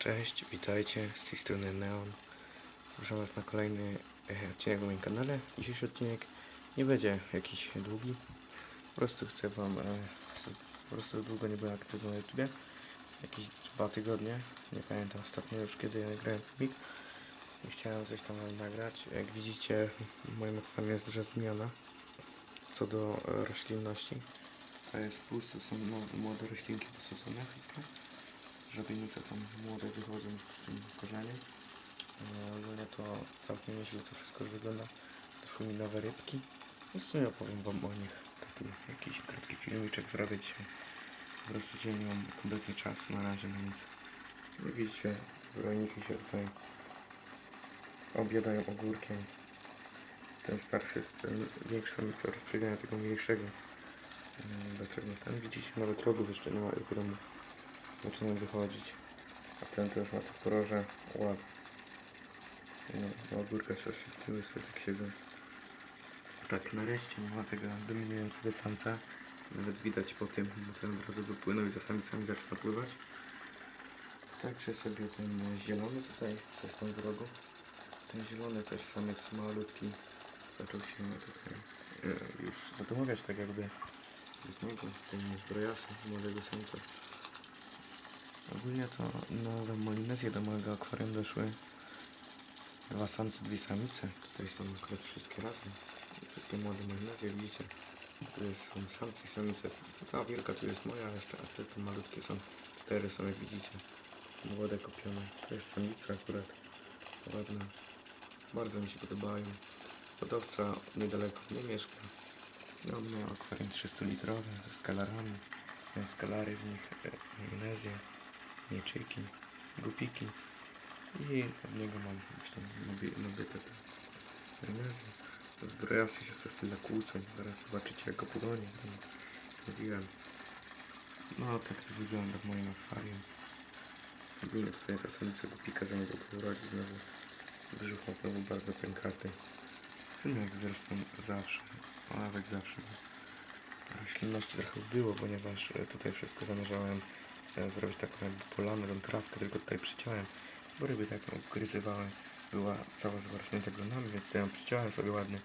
Cześć, witajcie, z tej strony Neon. Zapraszam Was na kolejny e, odcinek na moim kanale. Dzisiejszy odcinek nie będzie jakiś długi. Po prostu chcę Wam, e, po prostu długo nie byłem aktywny na YouTubie. Jakieś dwa tygodnie, nie pamiętam ostatnio już kiedy nagrałem filmik. I chciałem coś tam nagrać. Jak widzicie, w moim akwarium jest duża zmiana co do e, roślinności. To jest pusto, są młode roślinki posadzone wszystkie żabienice tam młode wychodzą przy tym korzenie. E, Ogólnie to całkiem nieźle to wszystko wygląda. Doszły mi nowe rybki. No w sumie opowiem wam o nich. Taki jakiś krótki filmiczek zrobię dzisiaj. Po prostu dzisiaj nie mam kompletnie czasu na razie na nic. Jak widzicie, zbrojniki się tutaj objadają ogórkiem. Ten starszy jest ten większy, on coraz przegania tego mniejszego. E, Dlaczego? Tam widzicie nawet rogów jeszcze nie ma, mu zaczyna wychodzić. A ten już ma to poroże łap. No, na ogórka się oświetliły, sobie tak siedzą. Tak, nareszcie nie ma tego dominującego samca. Nawet widać po tym, bo ten od razu wypłynął i za samicami zaczyna pływać. Także sobie ten zielony tutaj, co w rogu. Ten zielony też samiec malutki zaczął się tutaj e, już zadomowiać tak jakby z niego, tej zbrojasy, młodego samca. Ogólnie to na Molinezję do mojego akwarium doszły dwa samce, dwie samice. Tutaj są akurat wszystkie razem. Wszystkie młode Molinezje, widzicie. Tu są samce i samice. Ta wielka tu jest moja jeszcze, a te tu malutkie są. Cztery są jak widzicie. Młode kopione. To jest samica akurat. Ładna. Bardzo mi się podobają. Hodowca niedaleko mnie mieszka. No, miał akwarium 300 litrowe ze skalarami. Skalary w nich, e, Molinezję mieczyki, gupiki i od niego mam nabi- nabyte te magnezy. Zbrojawcy się co chwilę kłócą, zaraz zobaczycie jak go pogonię. No, Mówiłem. No tak to wygląda w moim akwarium. Ogólnie tutaj ta samica gupika za niego urodzi znowu. Brzuch ma znowu bardzo pękaty. W sumie jak zresztą zawsze, a nawet zawsze. Roślinności trochę było, ponieważ e, tutaj wszystko zamierzałem e, zrobić taką jakby polanę, tą trawkę, tylko tutaj przyciąłem, bo ryby tak ją gryzywały. Była cała zarośnięta glonami, więc to ją przyciąłem sobie ładnie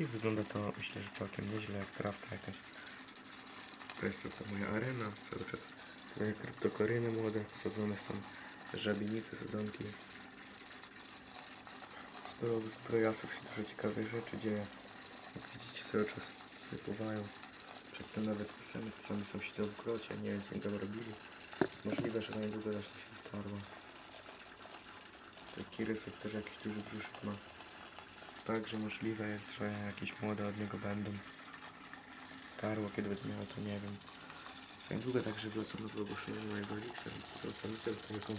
i wygląda to myślę, że całkiem nieźle, jak trawka jakaś. To jest to ta moja arena cały czas. Moje kryptokoryny młode, posadzone są żabienice, sadzonki. Sporo zbrojasów się dużo ciekawych rzeczy dzieje. Jak widzicie cały czas sobie pływają. Przedtem nawet sami, sami są siedzą w grocie, nie wiem co oni tam robili. Możliwe, że niedługo zacznie się tarła. Taki rysek też jakiś duży brzuszek ma. Także możliwe jest, że jakieś młode od niego będą. Tarło kiedy będzie miało, to nie wiem. Za niedługo także wracam do ogłoszenia mojego więc to są samice, to, jaką,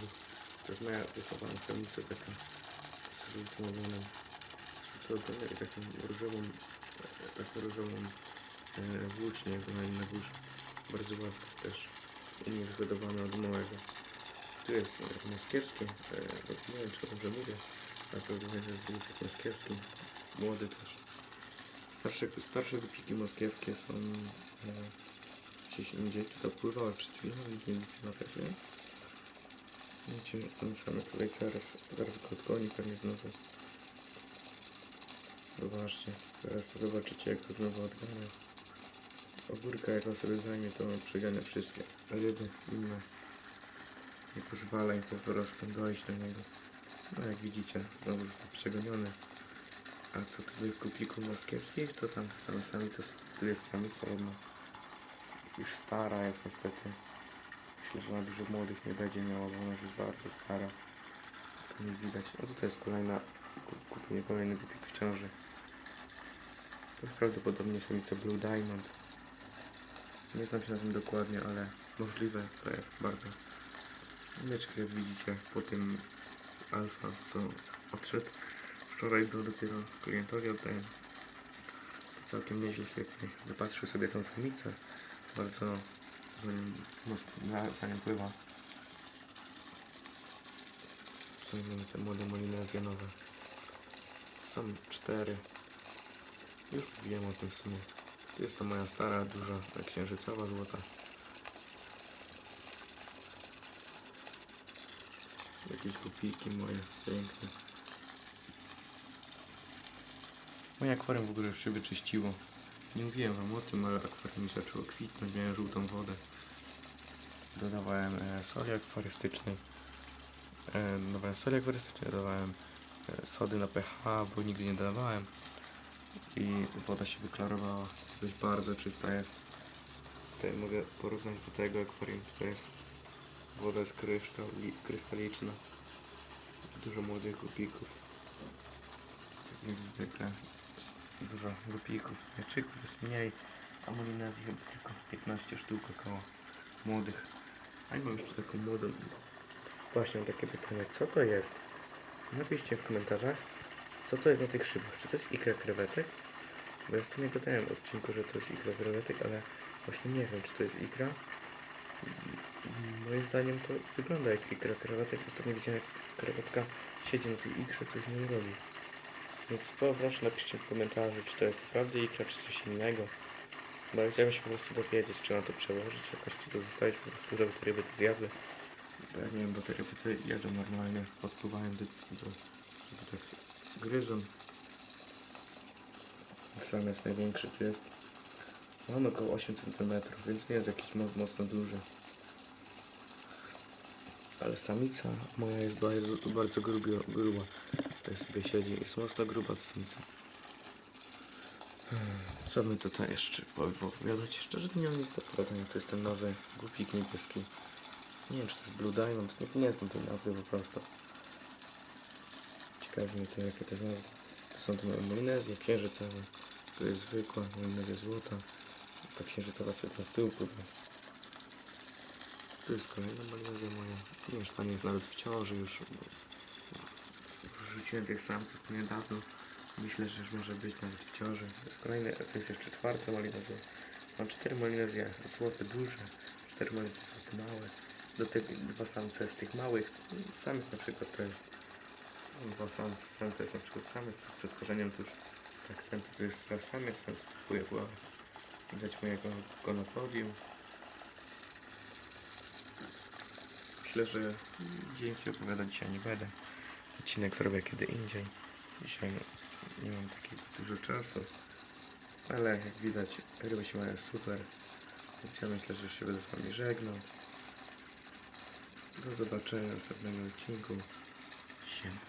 to jest moja wychowana samica taka z żółtym ogonem. Żółtego i taką różową, e, taką różową e, włócznie jak na górze. Bardzo jest też. U mnie wyhodowany od małego. Tu jest e, moskiewski, e, nie wiem czy dobrze mówię. Na pewno to jest głupik moskiewski. Młody też. Starsze, starsze głupiki moskiewskie są e, gdzieś indziej. Tutaj pływały przed chwilą, nic na razie. Widzicie, ten sam tutaj zaraz, zaraz go odgoni pewnie znowu. Zobaczcie, teraz to zobaczycie jak to znowu odgania. Ogórka jak on sobie zajmie, to on przegania wszystkie ryby inne. Nie pozwala im po prostu dojść do niego. No jak widzicie, znowu przegoniony. A co tu do kupików moskiewskich, to tam same samice, są. tu jest samica jedna. Już stara jest niestety. Myślę, że na dużo młodych nie będzie miała, bo ona już jest bardzo stara. To nie widać. O tutaj jest kolejna, ku- kupienie kolejny kupik w ciąży. To jest prawdopodobnie samica Blue Diamond. Nie znam się na tym dokładnie, ale możliwe to jest bardzo. Myczki jak widzicie po tym alfa, co odszedł. Wczoraj był dopiero klientowi oddałem. To całkiem nieźle tutaj wypatrzył sobie tą samicę. Bardzo zanim, mocno- za nią pływa. Są mamy te młode molinezje nowe. Są cztery. Już mówiłem o tym w sumie. Jest to moja stara, duża, księżycowa złota. Jakieś kupiki moje, piękne. Moje akwarium w ogóle już się wyczyściło. Nie mówiłem wam o tym, ale akwarium mi zaczęło kwitnąć, miałem żółtą wodę. Dodawałem e, soli akwarystycznej. E, dodawałem soli akwarystycznej, dodawałem e, sody na pH, bo nigdy nie dodawałem. I woda się wyklarowała. Dość bardzo czysta jest. Tutaj mogę porównać do tego akwarium, tutaj jest woda jest krystali, krystaliczna. Dużo młodych gupików. Jak zwykle. Dużo gupików. Mieczyków jest mniej. A molinezji chyba tylko 15 sztuk około młodych. A ja mam jeszcze taką młodą. Właśnie mam takie pytanie, co to jest? Napiszcie w komentarzach, co to jest na tych szybach. Czy to jest ikra krewetek? Bo ja nie gadałem w odcinku, że to jest ikra krewetek, ale właśnie nie wiem, czy to jest ikra. Moim zdaniem to wygląda jak ikra krewetek. Ostatnio widziałem, jak krewetka siedzi na tej ikrze, coś z nią robi. Więc proszę napiszcie w komentarzu, czy to jest naprawdę ikra, czy coś innego. Bo ja chciałbym się po prostu dowiedzieć, czy na to przełożyć, jakoś to zostawić po prostu, żeby te ryby to zjadły. Bo ja nie wiem, bo te ryby to jedzą normalnie, podpływają do, do, gryzą. Sam jest największy, tu jest. Mam około 8 cm, więc nie jest jakiś mo- mocno duży. Ale samica moja jest bardzo, bardzo gruba. Tutaj sobie siedzi, jest mocno gruba ta samica. Hmm, Co my tutaj jeszcze opowiadać? Szczerze nie mam nic do powiadania. To jest ten nowy głupik niebieski. Nie wiem czy to jest Blue Diamond. Nie, nie znam tej nazwy po prostu. Ciekawi mnie to jakie to nazwa. To są to molinezje księżycowe. To jest zwykła molinezja złota. Ta księżycowa sobie tam z tyłu pływa. Tu jest kolejna molinezja moja. Nie wiem, czy ta nie jest nawet w ciąży już. Wrzuciłem tych samców tu niedawno. Myślę, że już może być nawet w ciąży. To jest kolejny, to jest jeszcze czwarta molinezja. Mam cztery molinezje złote duże, cztery molinezje złote małe. Do tego dwa samce z tych małych. Samiec na przykład to jest samce. Ten to jest na przykład samiec, to przed korzeniem tuż. Tak, ten to jest teraz samiec, ten skupuje głowę. Widać mojego gonopodium. Myślę, że więcej opowiadać dzisiaj nie będę. Odcinek zrobię kiedy indziej. Dzisiaj nie mam takiego dużo czasu. Ale jak widać, ryby się mają super. Więc ja myślę, że się będę z wami żegnał. Do zobaczenia w następnym odcinku. Siema.